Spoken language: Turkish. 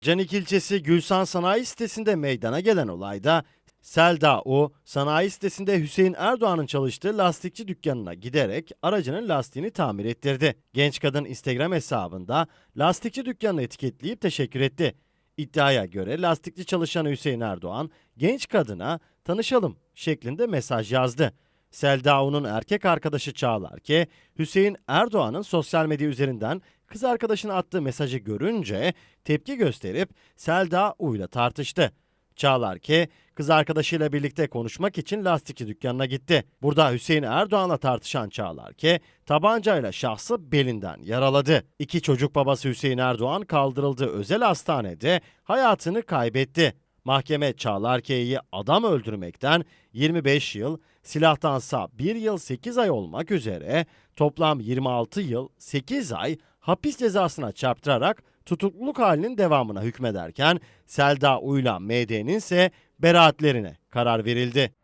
Canik ilçesi Gülsan Sanayi sitesinde meydana gelen olayda Selda U, sanayi sitesinde Hüseyin Erdoğan'ın çalıştığı lastikçi dükkanına giderek aracının lastiğini tamir ettirdi. Genç kadın Instagram hesabında lastikçi dükkanını etiketleyip teşekkür etti. İddiaya göre lastikçi çalışan Hüseyin Erdoğan genç kadına tanışalım şeklinde mesaj yazdı. Selda U'nun erkek arkadaşı Çağlar ki Hüseyin Erdoğan'ın sosyal medya üzerinden kız arkadaşına attığı mesajı görünce tepki gösterip Selda U ile tartıştı. Çağlar ki kız arkadaşıyla birlikte konuşmak için lastikçi dükkanına gitti. Burada Hüseyin Erdoğan'la tartışan Çağlar ki tabancayla şahsı belinden yaraladı. İki çocuk babası Hüseyin Erdoğan kaldırıldığı özel hastanede hayatını kaybetti. Mahkeme Çağlar K'yi adam öldürmekten 25 yıl, silahtansa 1 yıl 8 ay olmak üzere toplam 26 yıl 8 ay hapis cezasına çarptırarak tutukluluk halinin devamına hükmederken Selda Uyla MD'nin ise beraatlerine karar verildi.